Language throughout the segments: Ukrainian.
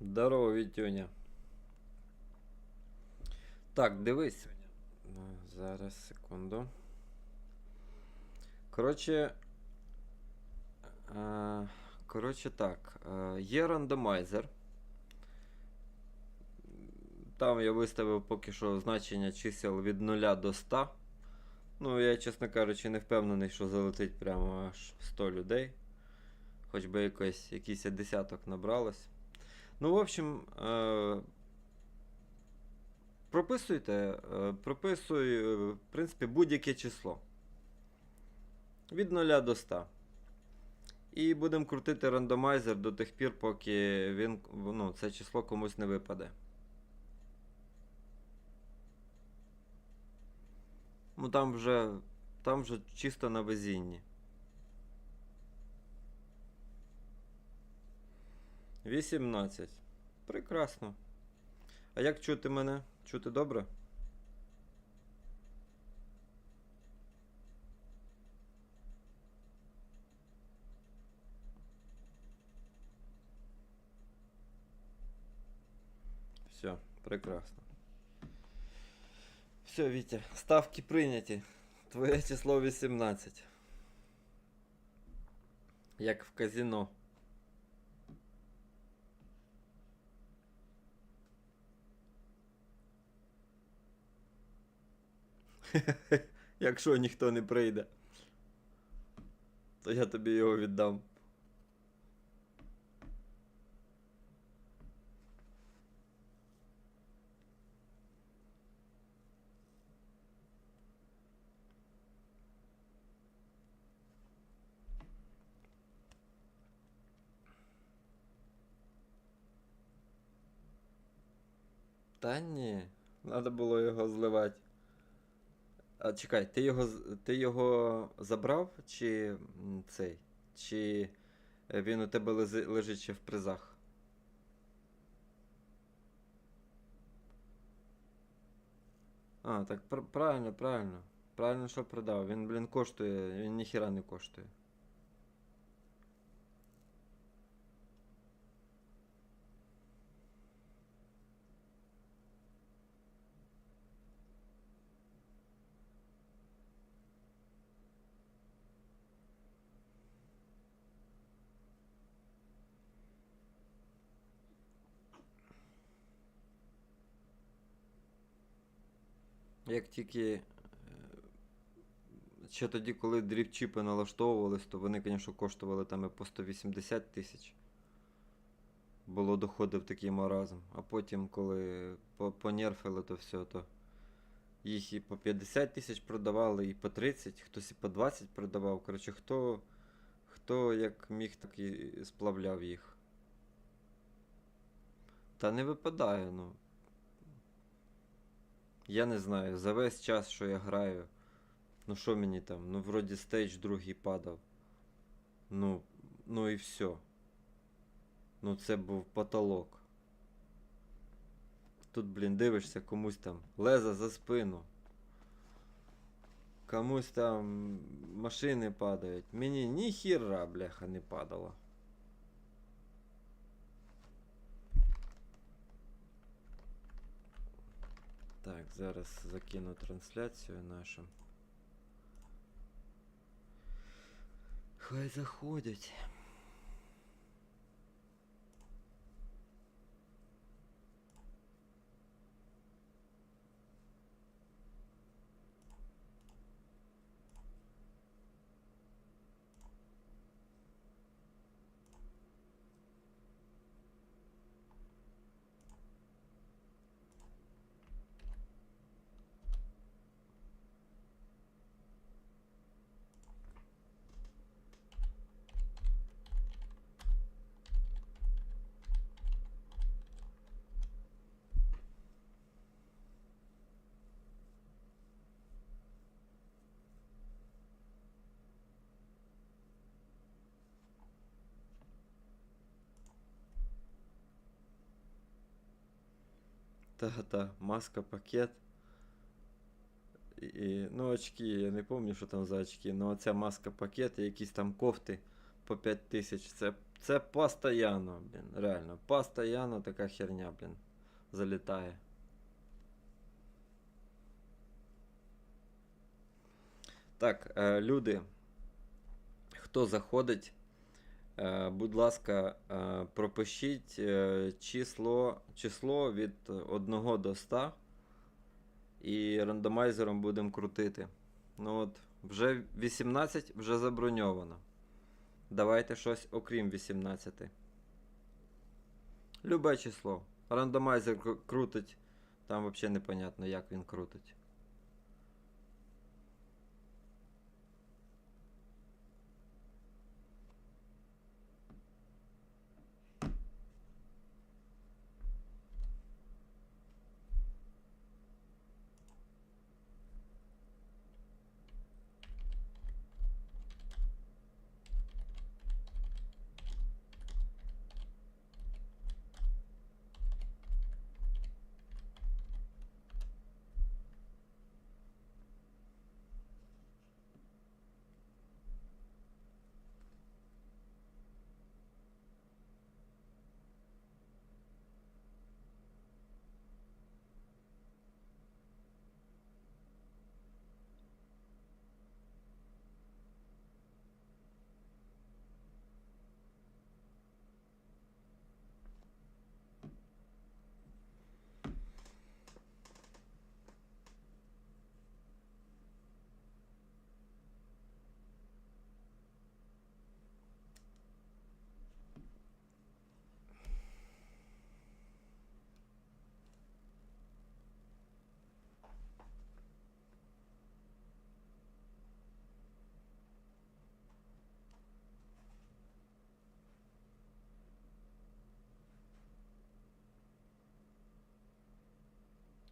Здорово, Вітюня. Так, дивись. Ну, Зараз, секунду. Коротше. Е, коротше так. Е, є рандомайзер. Там я виставив поки що значення чисел від 0 до 100. Ну, я, чесно кажучи, не впевнений, що залетить прямо аж 100 людей. Хоч би якось, якийсь десяток набралось. Ну, в общем, е, прописуйте, е, прописуй, е, в принципі, будь-яке число. Від 0 до 100. І будемо крутити рандомайзер до тих пір, поки він, ну, це число комусь не випаде. Ну там вже, там вже чисто на везінні. 18. Прекрасно. А як чути мене? Чути добре? Все, прекрасно. Все, Вітя, ставки прийняті. Твоє число 18. Як в казино. Якщо ніхто не прийде, то я тобі його віддам. Та ні, треба було його зливати. А чекай, ти його, ти його забрав, чи цей? Чи е, він у тебе лежить ще в призах? А, так пр- правильно, правильно. Правильно, що продав. Він, блін, коштує, він ніхіра не коштує. Як тільки. е, Ще тоді, коли дрібчіпи налаштовувались, то вони, звісно, коштували там і по 180 тисяч. Було доходив такий маразм. А потім, коли понерфили то все, то їх і по 50 тисяч продавали, і по 30, хтось і по 20 продавав. Коротше, хто, хто як міг, так і сплавляв їх. Та не випадає, ну. Я не знаю, за весь час, що я граю. Ну що мені там? Ну вроді стейдж другий падав. Ну, ну і все. Ну це був потолок. Тут, блін, дивишся комусь там леза за спину. Комусь там машини падають. Мені ні хіра, бляха, не падало. Так, зараз закину трансляцію нашу. Хай заходять. Та-та, маска, пакет. І, ну, очки, я не пам'ятаю, що там за очки, ну оця маска пакет і якісь там кофти по 5 тисяч. Це, це постоянно, блін. Реально. Постоянно така херня, блін. Залітає. Так, е, люди, хто заходить, будь ласка, е, пропишіть е, число, число від 1 до 100 і рандомайзером будемо крутити. Ну от, вже 18 вже заброньовано. Давайте щось окрім 18. Любе число. Рандомайзер крутить. Там взагалі непонятно, як він крутить.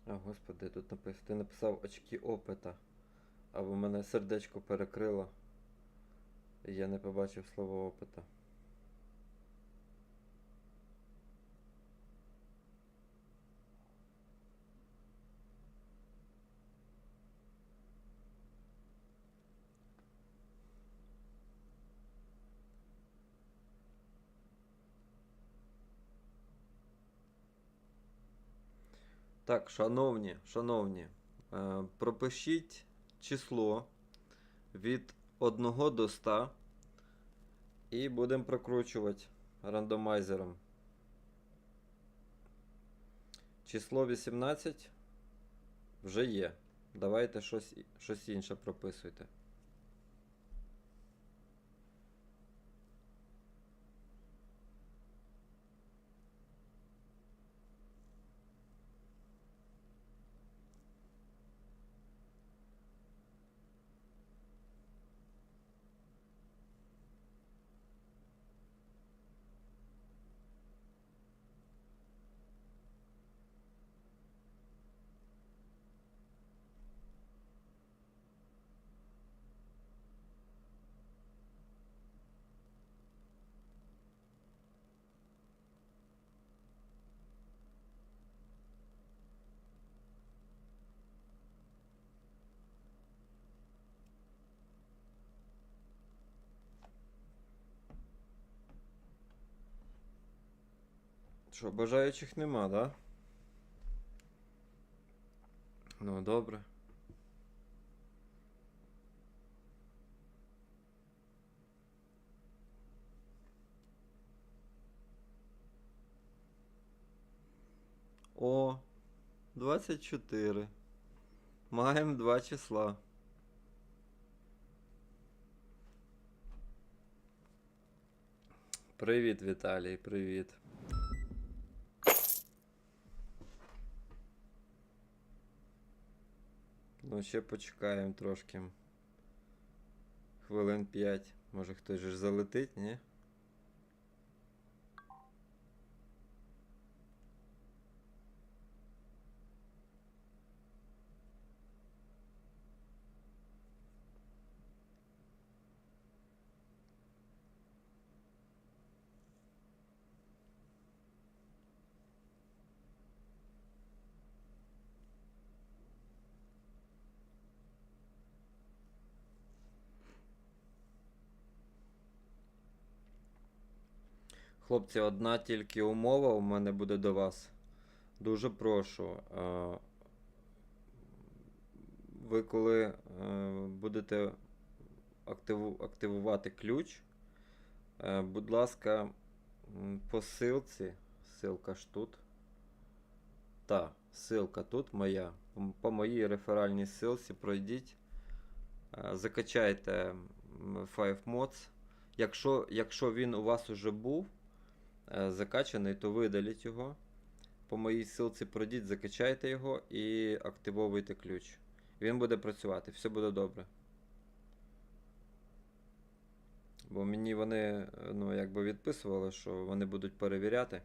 О, господи, тут написано. Ти написав очки опита. Або мене сердечко перекрило. І я не побачив слово опита. Так, шановні, шановні, е, пропишіть число від 1 до 100 і будемо прокручувати рандомайзером. Число 18 вже є. Давайте щось, щось інше прописуйте. Що, бажаючих нема, да? Ну, добре. О, 24. Маємо два числа. Привіт, Віталій, привіт. Ну, ще почекаємо трошки. Хвилин 5. Може хтось же залетить, ні? Хлопці, одна тільки умова у мене буде до вас. Дуже прошу. е, Ви коли е, будете активувати ключ, е, будь ласка, по ссилці, ссилка ж тут. Та, ссилка тут моя. По моїй реферальній ссилці пройдіть, закачайте м, Five Mods. Якщо, якщо він у вас уже був закачаний, то видаліть його. По моїй ссылці пройдіть, закачайте його і активовуйте ключ. Він буде працювати, все буде добре. Бо мені вони е, ну, якби відписували, що вони будуть перевіряти.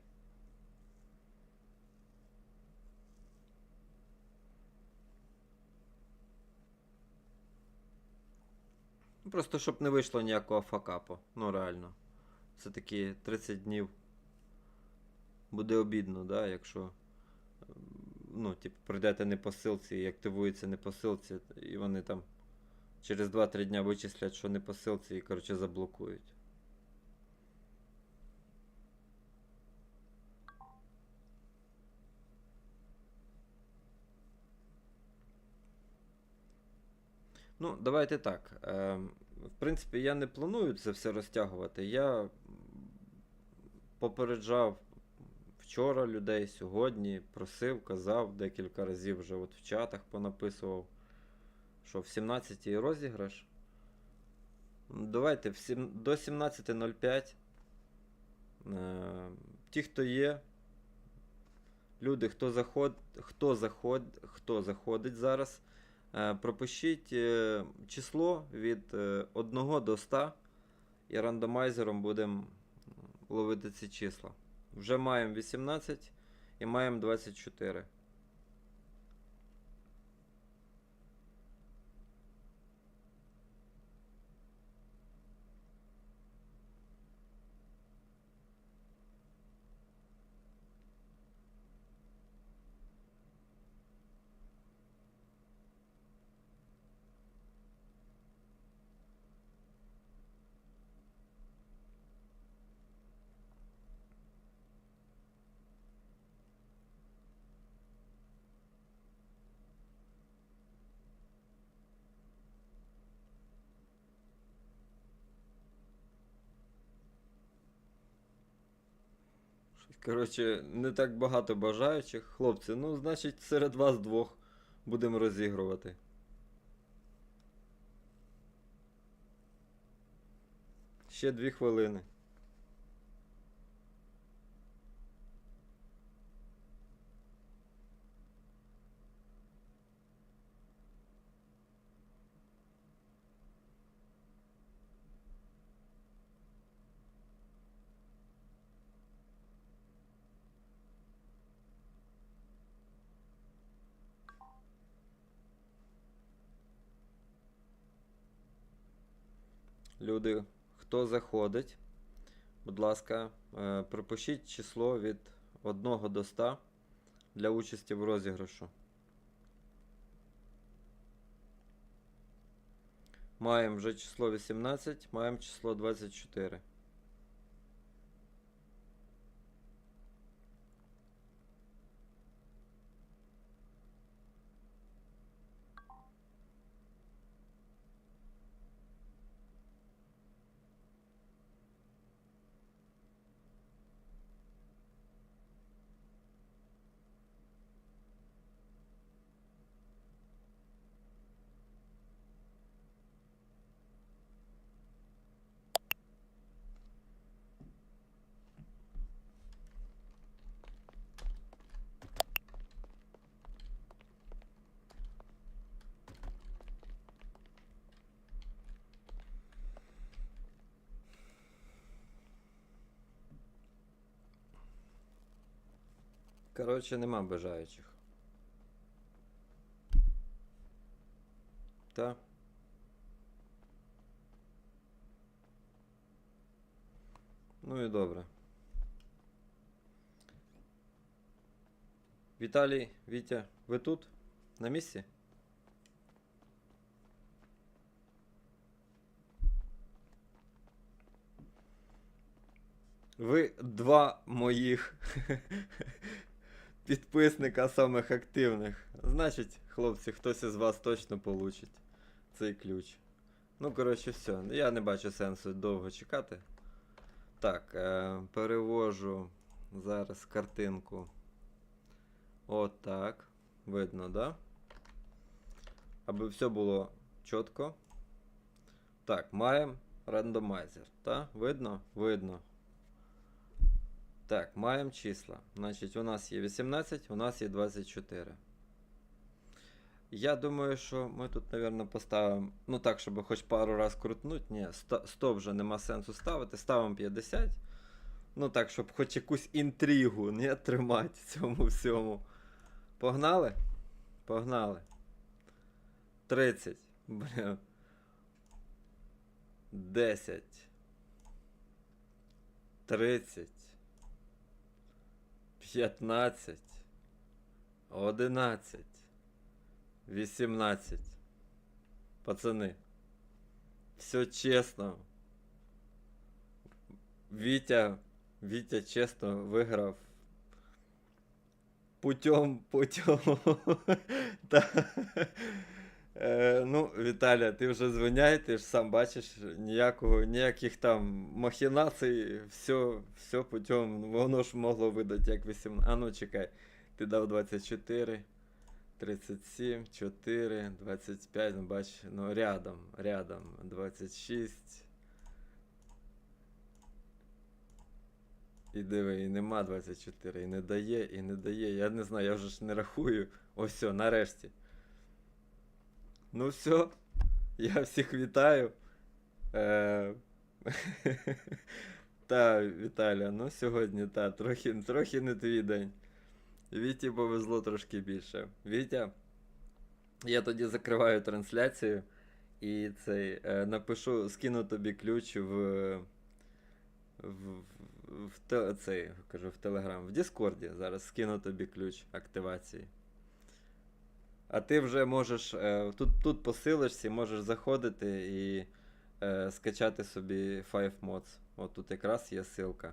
Просто щоб не вийшло ніякого факапу. Ну реально. Це такі 30 днів. Буде обідно, да, якщо. ем, Ну, типу, прийдете не по ссилці і активується не по ссилці, і вони там через 2-3 дня вичислять, що не по ссилці, і, коротше, заблокують. Ну, давайте так. Ем, в принципі, я не планую це все розтягувати. Я попереджав вчора людей, сьогодні, просив, казав декілька разів вже от в чатах понаписував, що в 17-й розіграш. Давайте в сім- до 17.05. Е, ті, хто є, люди, хто, заход, хто, заход, хто заходить зараз, е, пропишіть е, число від е, 1 до 100 і рандомайзером будемо ловити ці числа. Вже маємо 18 і маємо 24. Коротше, не так багато бажаючих. Хлопці, ну, значить, серед вас двох будемо розігрувати. Ще дві хвилини. Люди, хто заходить, будь ласка, е, пропишіть число від 1 до 100 для участі в розіграшу. Маємо вже число 18, маємо число 24. Коротше, нема бажаючих. Та. Ну і добре. Віталій, Вітя, ви тут? На місці? Ви два моїх підписника самих активних. Значить, хлопці, хтось із вас точно получить цей ключ. Ну, коротше, все. Я не бачу сенсу довго чекати. Так, е, перевожу зараз картинку. Отак. Видно, да? Аби все було чітко. Так, маємо рандомайзер. Та? Видно? Видно. Так, маємо числа. Значить, у нас є 18, у нас є 24. Я думаю, що ми тут, мабуть, поставимо. Ну так, щоб хоч пару раз крутнуть. Ні, 100, 100 вже нема сенсу ставити. Ставимо 50. Ну так, щоб хоч якусь інтригу не тримати цьому всьому. Погнали? Погнали. 30. Блін. 10. 30. 15. 11. 18. Пацани. Все чесно. Вітя, Вітя чесно виграв. Путем, путем. Е, ну, Віталя, ти вже звиняй, ти ж сам бачиш, ніякого, ніяких там махінацій, все, все путем, воно ж могло видати як 18. А ну чекай, ти дав 24, 37, 4, 25, ну бач, ну рядом, рядом, 26. І диви, і нема 24, і не дає, і не дає. Я не знаю, я вже ж не рахую. Ось все, нарешті. Ну все, я всіх вітаю. Е... та, Віталя, ну сьогодні та, трохи, трохи не твій день. Віті повезло трошки більше. Вітя, я тоді закриваю трансляцію і цей е, напишу, скину тобі ключ в. В, в, те- цей, кажу, в Телеграм, в Діскорді зараз скину тобі ключ активації. А ти вже можеш е, тут, тут по силочці можеш заходити і е, скачати собі 5 mods. От тут якраз є ссылка.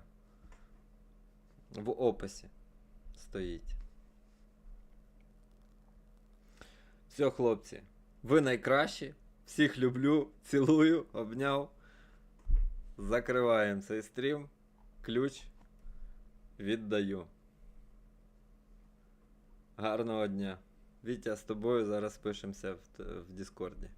В описі стоїть. Все, хлопці. Ви найкращі. Всіх люблю, цілую, обняв. Закриваємо цей стрім. Ключ віддаю. Гарного дня. Вітя, з тобою зараз пишемося в, в Діскорді.